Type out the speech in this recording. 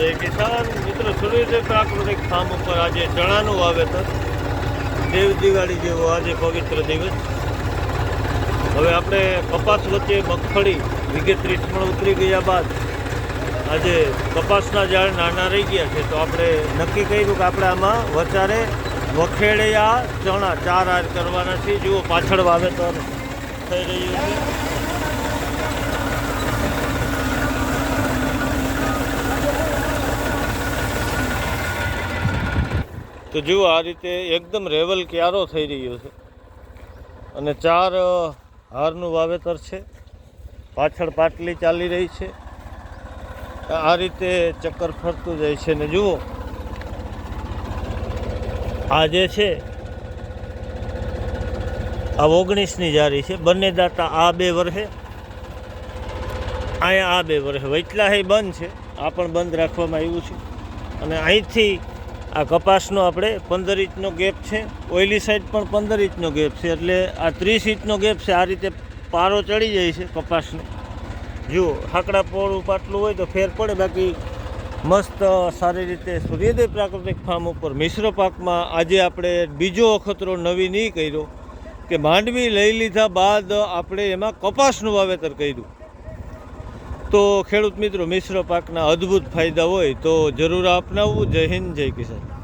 જય કિસાન મિત્ર સુરેશ પ્રાકૃતિક ફાર્મ ઉપર આજે ચણાનું વાવેતર, દેવ દિવાળી જેવો આજે પવિત્ર દિવસ. હવે આપણે કપાસ વચ્ચે મગફળી વિગે ત્રીસમણ ઉતરી ગયા બાદ આજે કપાસના ઝાડ નાના રહી ગયા છે, તો આપણે નક્કી કર્યું કે આપણે આમાં વચારે વખેડિયા ચણા ચાર આર કરવાના છે જુઓ પાછળ વાવેતર થઈ રહ્યું છે. તો જુઓ, આ રીતે એકદમ રેવલ ક્યારો થઈ રહ્યો છે. અને ચાર હારનું વાવેતર છે. પાછળ પાટલી ચાલી રહી છે. આ રીતે ચક્કર ફરતું જાય છે ને જુઓ. આ જે છે, આ ઓગણીસની જારી છે. બંને દાતા આ બે વર્ષે અહીંયા આ બે વર્ષે વૈટલા બંધ છે. આ પણ બંધ રાખવામાં આવ્યું છે. અને અહીંથી આ કપાસનો આપણે પંદર ઇંચનો ગેપ છે. ઓઇલી સાઈડ પણ પંદર ઇંચનો ગેપ છે. એટલે આ ત્રીસ ઇંચનો ગેપ છે. આ રીતે પારો ચડી જાય છે કપાસને. જુઓ હાકડા પોળું પાટલું હોય તો ફેર પડે. બાકી મસ્ત સારી રીતે સૂર્યોદય પ્રાકૃતિક ફાર્મ ઉપર મિશ્ર પાકમાં આજે આપણે બીજો અખતરો નવી નહીં કર્યો કે માંડવી લઈ લીધા બાદ આપણે એમાં કપાસનું વાવેતર કર્યું. તો ખેડૂત મિત્રો મિશ્ર પાકના અદ્ભુત ફાયદા હોય તો જરૂર અપનાવવું જય હિન્દ, જય કિસાન.